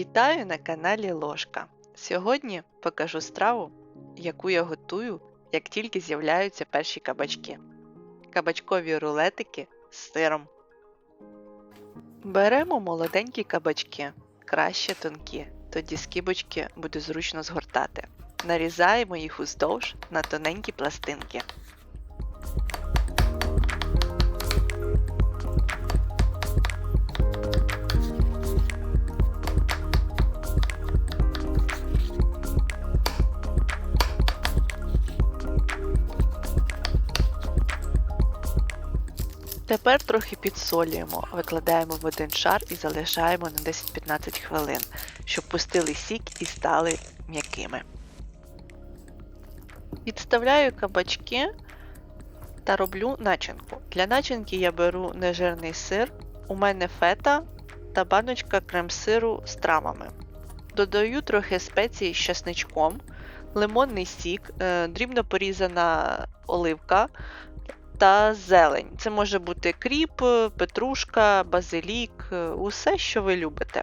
Вітаю на каналі Ложка. Сьогодні покажу страву, яку я готую, як тільки з'являються перші кабачки. Кабачкові рулетики з сиром. Беремо молоденькі кабачки, краще тонкі, тоді скибочки буде зручно згортати. Нарізаємо їх уздовж на тоненькі пластинки. Тепер трохи підсолюємо, викладаємо в один шар і залишаємо на 10-15 хвилин, щоб пустили сік і стали м'якими. Відставляю кабачки та роблю начинку. Для начинки я беру нежирний сир, у мене фета та баночка крем-сиру з травами. Додаю трохи спецій з часничком, лимонний сік, е, дрібно порізана оливка та зелень. Це може бути кріп, петрушка, базилік, е, усе, що ви любите.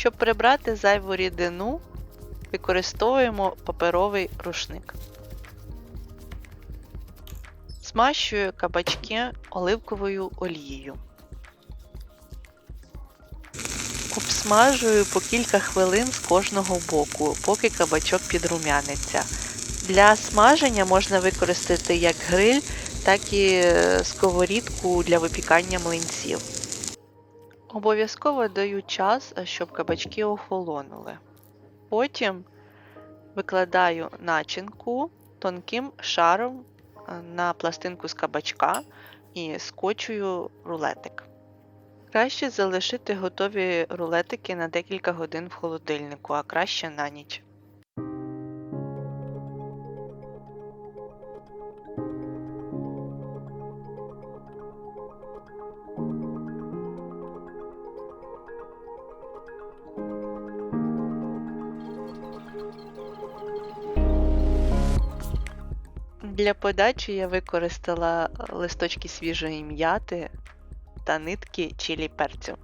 Щоб прибрати зайву рідину, використовуємо паперовий рушник. Змащую кабачки оливковою олією. Обсмажую по кілька хвилин з кожного боку, поки кабачок підрумяниться. Для смаження можна використати як гриль, так і е, сковорідку для випікання млинців. Обов'язково даю час, щоб кабачки охолонули. Потім викладаю начинку тонким шаром е, на пластинку з кабачка і скочую рулетик. Краще залишити готові рулетики на декілька годин в холодильнику, а краще на ніч. Для подачі я використала листочки свіжої м'яти та нитки чилі перцю.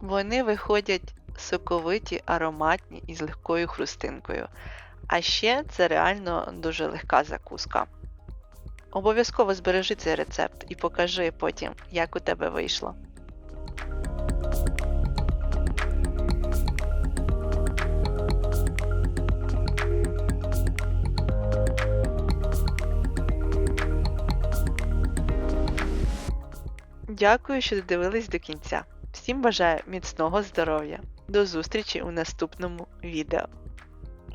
Вони виходять соковиті, ароматні і з легкою хрустинкою. А ще це реально дуже легка закуска. Обов'язково збережи цей рецепт і покажи потім, як у тебе вийшло. Дякую, що додивились до кінця. Всім бажаю міцного здоров'я. До зустрічі у наступному відео.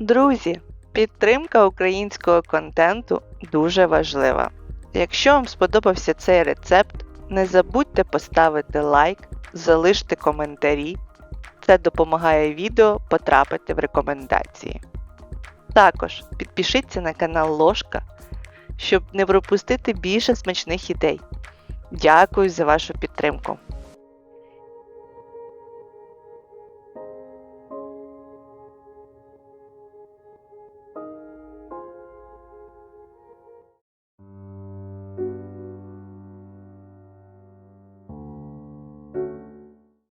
Друзі, підтримка українського контенту дуже важлива. Якщо вам сподобався цей рецепт, не забудьте поставити лайк, залиште коментарі. Це допомагає відео потрапити в рекомендації. Також підпишіться на канал Ложка, щоб не пропустити більше смачних ідей. Дякую за вашу підтримку.